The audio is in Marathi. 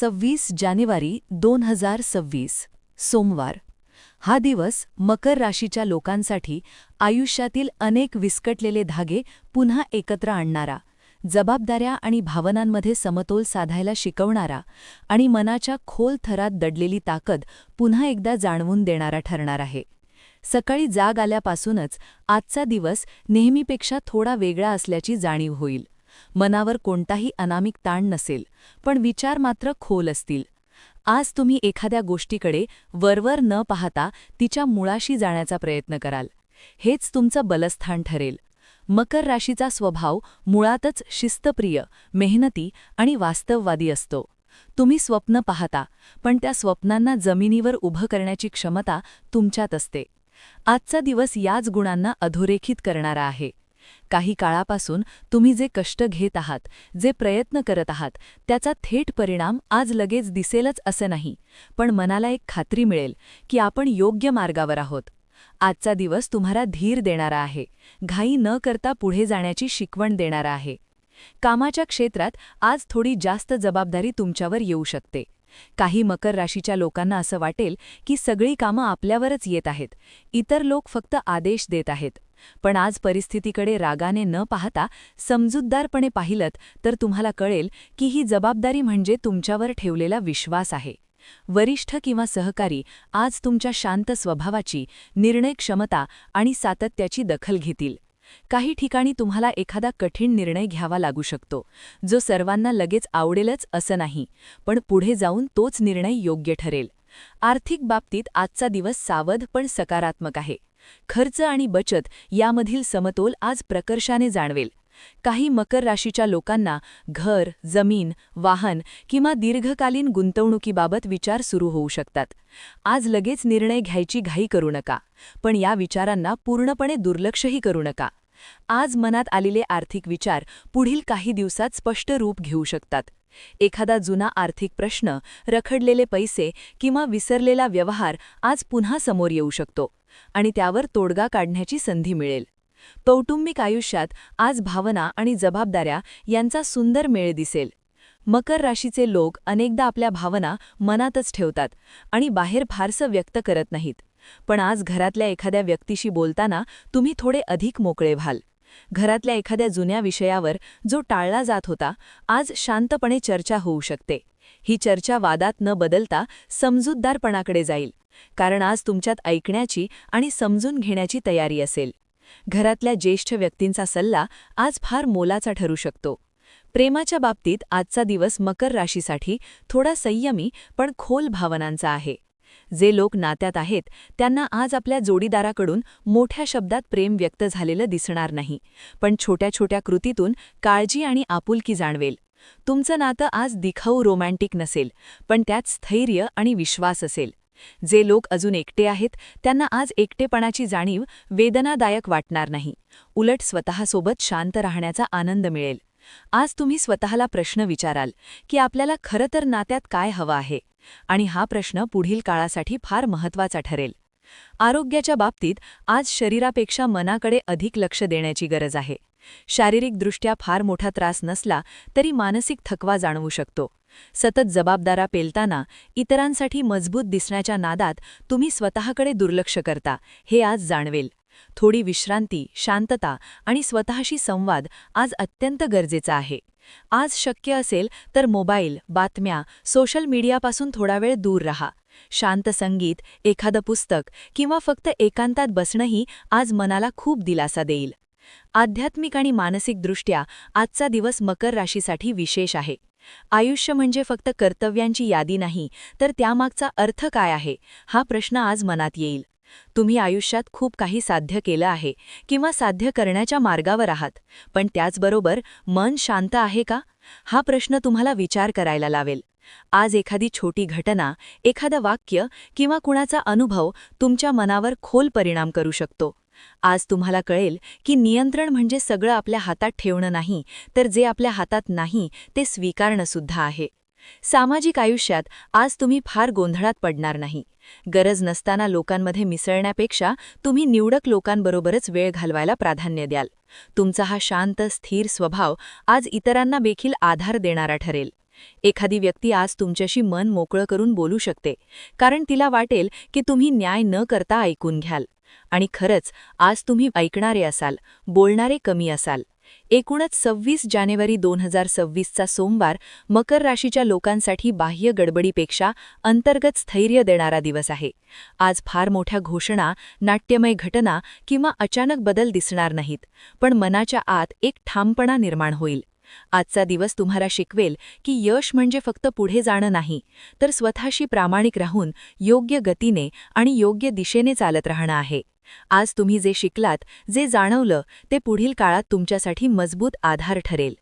सव्वीस जानेवारी दोन हजार सव्वीस सोमवार. हा दिवस मकर राशीच्या लोकांसाठी आयुष्यातील अनेक विस्कटलेले धागे पुन्हा एकत्र आणणारा जबाबदाऱ्या आणि भावनांमध्ये समतोल साधायला शिकवणारा आणि मनाच्या खोल थरात दडलेली ताकद पुन्हा एकदा जाणवून देणारा ठरणार आहे. सकाळी जाग आल्यापासूनच आजचा दिवस नेहमीपेक्षा थोडा वेगळा असल्याची जाणीव होईल. मनावर कोणताही अनामिक ताण नसेल पण विचार मात्र खोल असतील. आज तुम्ही एखाद्या गोष्टीकडे वरवर न पाहता तिच्या मुळाशी जाण्याचा प्रयत्न कराल. हेच तुमचं बलस्थान ठरेल. मकर राशीचा स्वभाव मुळातच शिस्तप्रिय मेहनती आणि वास्तववादी असतो. तुम्ही स्वप्न पाहता पण त्या स्वप्नांना जमिनीवर उभं करण्याची क्षमता तुमच्यात असते. आजचा दिवस याच गुणांना अधोरेखित करणारा आहे. काही काळापासून तुम्ही जे कष्ट घेत आहात जे प्रयत्न करत आहात त्याचा थेट परिणाम आज लगेच दिसेलच असं नाही. पण मनाला एक खात्री मिळेल की आपण योग्य मार्गावर आहोत. आजचा दिवस तुम्हाला धीर देणारा आहे. घाई न करता पुढे जाण्याची शिकवण देणारा आहे. कामाच्या क्षेत्रात आज थोडी जास्त जबाबदारी तुमच्यावर येऊ शकते. काही मकर राशीच्या लोकांना असं वाटेल की सगळी कामं आपल्यावरच येत आहेत. इतर लोक फक्त आदेश देत आहेत. पण आज परिस्थितीकडे रागाने न पाहता समजूतदारपणे पाहिलत तर तुम्हाला कळेल की ही जबाबदारी म्हणजे तुमच्यावर ठेवलेला विश्वास आहे. वरिष्ठ किंवा सहकारी आज तुमच्या शांत स्वभावाची निर्णय क्षमता आणि सातत्याची दखल घेतील. काही ठिकाणी तुम्हाला एखादा कठीण निर्णय घ्यावा लागू शकतो जो सर्वांना लगेच आवडेलच असं नाही पण पुढे जाऊन तोच निर्णय योग्य ठरेल. आर्थिक बाबतीत आजचा दिवस सावध पण सकारात्मक आहे. खर्च आणि बचत यामधील समतोल आज प्रकर्षाने जाणवेल. काही मकर राशीच्या लोकांना घर जमीन वाहन किंवा दीर्घकालीन गुंतवणुकीबाबत विचार सुरू होऊ शकतात. आज लगेच निर्णय घ्यायची घाई करू नका पण या विचारांना पूर्णपणे दुर्लक्षही करू नका. आज मनात आलेले आर्थिक विचार पुढील काही दिवसात स्पष्ट रूप घेऊ शकतात. एखादा जुना आर्थिक प्रश्न रखडलेले पैसे किंवा विसरलेला व्यवहार आज पुन्हा समोर येऊ शकतो आणि त्यावर तोडगा काढण्याची संधी मिळेल. कौटुंबिक आयुष्यात आज भावना आणि जबाबदाऱ्या यांचा सुंदर मेळ दिसेल. मकर राशीचे लोक अनेकदा आपल्या भावना मनातच ठेवतात आणि बाहेर फारसं व्यक्त करत नाहीत. पण आज घरातल्या एखाद्या व्यक्तीशी बोलताना तुम्ही थोडे अधिक मोकळे व्हाल. घरातल्या एखाद्या जुन्या विषयावर जो टाळला जात होता आज शांतपणे चर्चा होऊ शकते. ही चर्चा वादात न बदलता समजूतदारपणाकडे जाईल कारण आज तुमच्यात ऐकण्याची आणि समजून घेण्याची तयारी असेल. घरातल्या ज्येष्ठ व्यक्तींचा सल्ला आज फार मोलाचा ठरू शकतो. प्रेमाच्या बाबतीत आजचा दिवस मकर राशीसाठी थोडा संयमी पण खोल भावनांचा आहे. जे लोक नात्यात आहेत त्यांना आज आपल्या जोडीदाराकडून मोठ्या शब्दात प्रेम व्यक्त झालेलं दिसणार नाही. पण छोट्या छोट्या कृतीतून काळजी आणि आपुलकी जाणवेल. तुमचं नातं आज दिखाऊ रोमॅन्टिक नसेल पण त्यात स्थैर्य आणि विश्वास असेल. जे लोक अजून एकटे आहेत त्यांना आज एकटेपणाची जाणीव वेदनादायक वाटणार नाही. उलट स्वतःसोबत शांत राहण्याचा आनंद मिळेल. आज तुम्ही स्वतःला प्रश्न विचाराल की आपल्याला खरं तर नात्यात काय हवं आहे? आणि हा प्रश्न पुढील काळासाठी फार महत्त्वाचा ठरेल. आरोग्याच्या बाबतीत आज शरीरापेक्षा मनाकडे अधिक लक्ष देण्याची गरज आहे. शारीरिकदृष्ट्या फार मोठा त्रास नसला तरी मानसिक थकवा जाणवू शकतो. सतत जबाबदारा पेलताना इतरांसाठी मजबूत दिसण्याच्या नादात तुम्ही स्वतःकडे दुर्लक्ष करता हे आज जाणवेल. थोडी विश्रांती शांतता आणि स्वतःशी संवाद आज अत्यंत गरजेचा आहे. आज शक्य असेल तर मोबाईल बातम्या सोशल मीडियापासून थोडा वेळ दूर रहा. शांत संगीत एखादं पुस्तक किंवा फक्त एकांतात बसणंही आज मनाला खूप दिलासा देईल. आध्यात्मिक आणि मानसिकदृष्ट्या आजचा दिवस मकर राशीसाठी विशेष आहे. आयुष्य म्हणजे फक्त कर्तव्यांची यादी नाही तर त्यामागचा अर्थ काय आहे? हा प्रश्न आज मनात येईल. तुम्ही आयुष्यात खूप काही साध्य केलं आहे किंवा साध्य करण्याच्या मार्गावर आहात पण त्याचबरोबर मन शांत आहे का? हा प्रश्न तुम्हाला विचार करायला लावेल. आज एखादी छोटी घटना एखादं वाक्य किंवा कुणाचा अनुभव तुमच्या मनावर खोल परिणाम करू शकतो. आज तुम्हाला कळेल की नियंत्रण म्हणजे सगळं आपल्या हातात ठेवणं नाही तर जे आपल्या हातात नाही ते स्वीकारणं सुद्धा आहे. सामाजिक आयुष्यात आज तुम्ही फार गोंधळात पडणार नाही. गरज नसताना लोकांमध्ये मिसळण्यापेक्षा तुम्ही निवडक लोकांबरोबरच वेळ घालवायला प्राधान्य द्याल. तुमचा हा शांत स्थिर स्वभाव आज इतरांना देखील आधार देणारा ठरेल. एखादी व्यक्ती आज तुमच्याशी मन मोकळं करून बोलू शकते कारण तिला वाटेल की तुम्ही न्याय न करता ऐकून घ्याल. आणि खरंच आज तुम्ही ऐकणारे असाल बोलणारे कमी असाल. एकूणच सव्वीस जानेवारी दोन हजार सव्वीसचा सोमवार मकर राशीच्या लोकांसाठी बाह्य गडबडीपेक्षा अंतर्गत स्थैर्य देणारा दिवस आहे. आज फार मोठ्या घोषणा नाट्यमय घटना किंवा अचानक बदल दिसणार नाहीत पण मनाच्या आत एक ठामपणा निर्माण होईल. आजचा दिवस तुम्हाला शिकवेल की यश म्हणजे फक्त पुढे जाणं नाही तर स्वतःशी प्रामाणिक राहून योग्य गतीने आणि योग्य दिशेने चालत राहणं आहे. आज तुम्ही जे शिकलात जे जाणवलं ते पुढील काळात तुमच्यासाठी मजबूत आधार ठरेल.